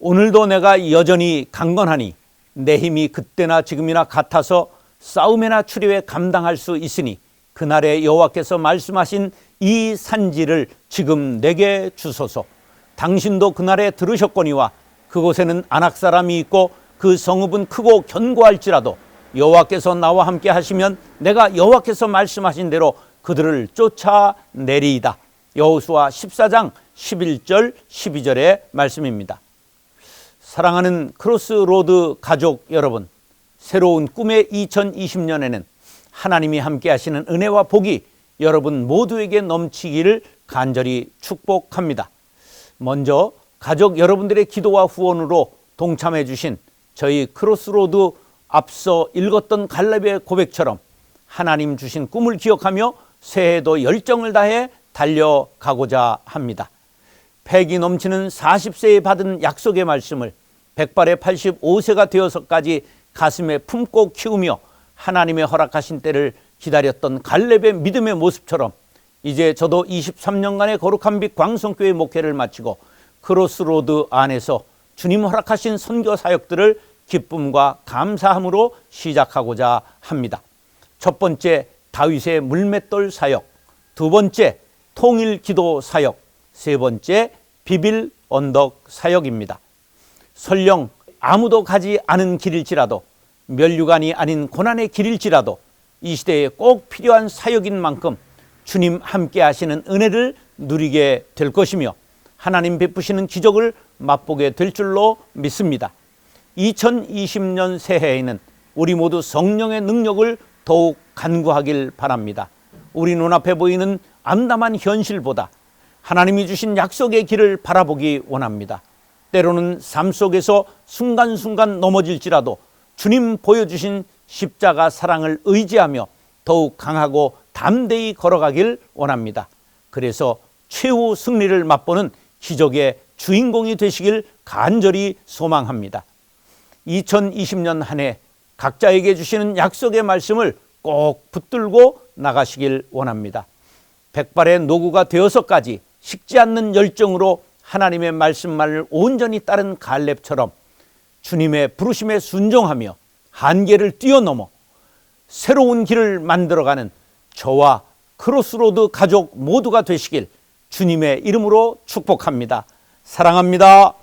오늘도 내가 여전히 강건하니 내 힘이 그때나 지금이나 같아서 싸움이나 추리에 감당할 수 있으니 그날에 여호와께서 말씀하신 이 산지를 지금 내게 주소서. 당신도 그날에 들으셨거니와 그곳에는 안악 사람이 있고 그 성읍은 크고 견고할지라도 여호와께서 나와 함께 하시면 내가 여호와께서 말씀하신 대로 그들을 쫓아내리이다. 여호수아 14장 11절 12절의 말씀입니다. 사랑하는 크로스로드 가족 여러분, 새로운 꿈의 2020년에는 하나님이 함께 하시는 은혜와 복이 여러분 모두에게 넘치기를 간절히 축복합니다. 먼저 가족 여러분들의 기도와 후원으로 동참해 주신 저희 크로스로드 앞서 읽었던 갈렙의 고백처럼 하나님 주신 꿈을 기억하며 새해에도 열정을 다해 달려가고자 합니다. 패기 넘치는 40세에 받은 약속의 말씀을 백발의 85세가 되어서까지 가슴에 품고 키우며 하나님의 허락하신 때를 기다렸던 갈렙의 믿음의 모습처럼 이제 저도 23년간의 거룩한 빛 광성교회 목회를 마치고 크로스로드 안에서 주님 허락하신 선교 사역들을 기쁨과 감사함으로 시작하고자 합니다. 첫 번째 다윗의 물맷돌 사역, 두 번째 통일 기도 사역, 세 번째 비빌 언덕 사역입니다. 설령 아무도 가지 않은 길일지라도 멸류관이 아닌 고난의 길일지라도 이 시대에 꼭 필요한 사역인 만큼 주님 함께 하시는 은혜를 누리게 될 것이며 하나님 베푸시는 기적을 맛보게 될 줄로 믿습니다. 2020년 새해에는 우리 모두 성령의 능력을 더욱 간구하길 바랍니다. 우리 눈앞에 보이는 암담한 현실보다 하나님이 주신 약속의 길을 바라보기 원합니다. 때로는 삶 속에서 순간순간 넘어질지라도 주님 보여주신 십자가 사랑을 의지하며 더욱 강하고 담대히 걸어가길 원합니다. 그래서 최후 승리를 맛보는 기적의 주인공이 되시길 간절히 소망합니다. 2020년 한 해 각자에게 주시는 약속의 말씀을 꼭 붙들고 나가시길 원합니다. 백발의 노구가 되어서까지 식지 않는 열정으로 하나님의 말씀만을 온전히 따른 갈렙처럼 주님의 부르심에 순종하며 한계를 뛰어넘어 새로운 길을 만들어가는 저와 크로스로드 가족 모두가 되시길 주님의 이름으로 축복합니다. 사랑합니다.